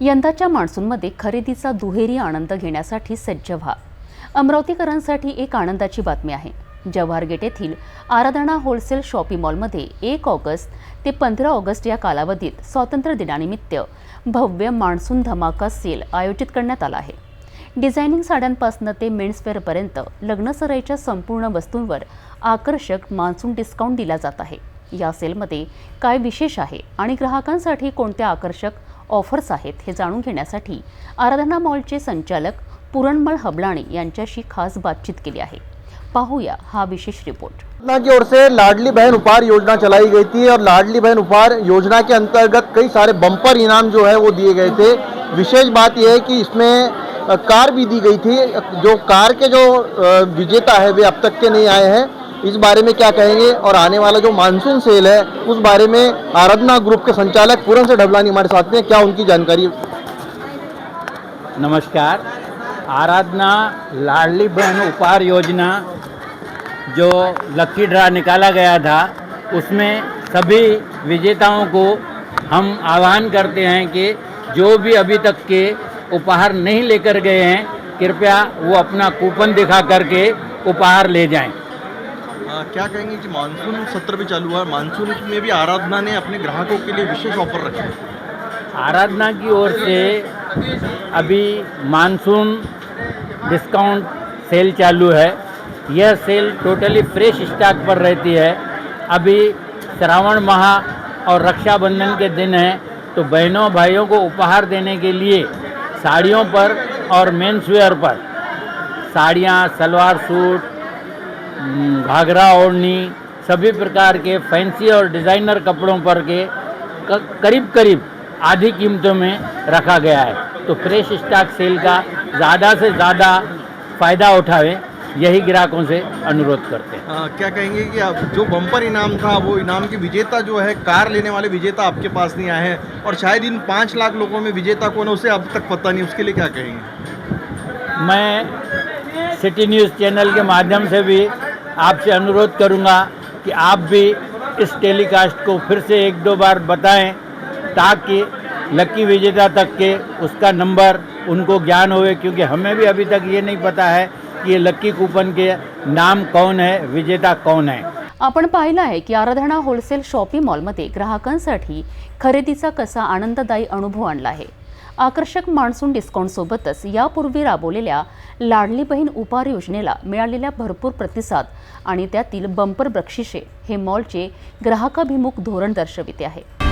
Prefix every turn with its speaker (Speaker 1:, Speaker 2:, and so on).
Speaker 1: यंदाच्या मान्सूनमध्ये खरेदीचा दुहेरी आनंद घेण्यासाठी सज्ज व्हा. अमरावतीकरांसाठी एक आनंदाची बातमी आहे. जवाहर गेट येथील आराधना होलसेल शॉपिंग मॉलमध्ये एक ऑगस्ट ते पंधरा ऑगस्ट या कालावधीत स्वातंत्र्य दिनानिमित्त भव्य मान्सून धमाका सेल आयोजित करण्यात आला आहे. डिझायनिंग साड्यांपासून ते मेन्सवेअरपर्यंत लग्नसराईच्या संपूर्ण वस्तूंवर आकर्षक मान्सून डिस्काउंट दिला जात आहे. या सेलमध्ये काय विशेष आहे आणि ग्राहकांसाठी कोणत्या आकर्षक ऑफर्स आहेत हे जाणून घेण्यासाठी आराधना मॉलचे संचालक पुरणमळ हबलाणे यांच्याशी खास बातचीत केली आहे. पाहूया हा विशेष रिपोर्ट
Speaker 2: योजना की ओर से लाडली बहन उपहार योजना चलाई गई थी और लाडली बहन उपहार योजना के अंतर्गत कई सारे बम्पर इनाम जो है वो दिए गए थे। विशेष बात यह है कि इसमें कार भी दी गई थी। जो कार के जो विजेता है वे अब तक के नहीं आए हैं। इस बारे में क्या कहेंगे? और आने वाला जो मानसून सेल है, उस बारे में आराधना ग्रुप के संचालक पूरन से ढबलानी हमारे साथ में क्या उनकी जानकारी?
Speaker 3: नमस्कार। आराधना लाडली बहन उपहार योजना जो लक्की ड्रा निकाला गया था, उसमें सभी विजेताओं को हम आह्वान करते हैं कि जो भी अभी तक के उपहार नहीं लेकर गए हैं, कृपया वो अपना कूपन दिखा करके उपहार ले जाएँ।
Speaker 2: क्या कहेंगे कि मानसून सत्र भी चालू हुआ मानसून में भी आराधना ने अपने ग्राहकों के लिए विशेष ऑफ़र रखे
Speaker 3: आराधना की ओर से अभी मानसून डिस्काउंट सेल चालू है। यह सेल टोटली फ्रेश स्टॉक पर रहती है। अभी श्रावण माह और रक्षाबंधन के दिन हैं तो बहनों भाइयों को उपहार देने के लिए साड़ियों पर और मेंस वेयर पर। साड़ियाँ, सलवार सूट घाघरा ओढ़नी सभी प्रकार के फैंसी और डिज़ाइनर कपड़ों पर के करीब करीब आधी कीमतों में रखा गया है। तो फ्रेश स्टॉक सेल का ज़्यादा से ज़्यादा फ़ायदा उठावें यही ग्राहकों से अनुरोध करते हैं।
Speaker 2: आ, क्या कहेंगे कि आप जो बम्पर इनाम था वो इनाम के विजेता जो है कार लेने वाले विजेता आपके पास नहीं आए हैं और शायद इन पाँच लाख लोगों में विजेता कौन है उसे अब तक पता नहीं उसके लिए क्या कहेंगे?
Speaker 3: मैं सिटी न्यूज़ चैनल के माध्यम से भी आपसे अनुरोध करूंगा कि आप भी इस टेलीकास्ट को फिर से एक दो बार बताएं ताकि लकी विजेता तक के उसका नंबर उनको ज्ञान होवे क्योंकि हमें भी अभी तक ये नहीं पता है कि ये लकी कूपन के नाम कौन है विजेता कौन है।
Speaker 1: आपण पाहिलं आहे की आराधना होलसेल शॉपिंग मॉलमध्ये ग्राहकांसाठी खरेदीचा कसा आनंददायी अनुभव आणला आहे. आकर्षक मान्सून डिस्काउंटसोबतच यापूर्वी राबवलेल्या लाडली बहीण उपहार योजनेला मिळालेल्या भरपूर प्रतिसाद आणि त्यातील बंपर बक्षिसे हे मॉलचे ग्राहकाभिमुख धोरण दर्शविते आहे.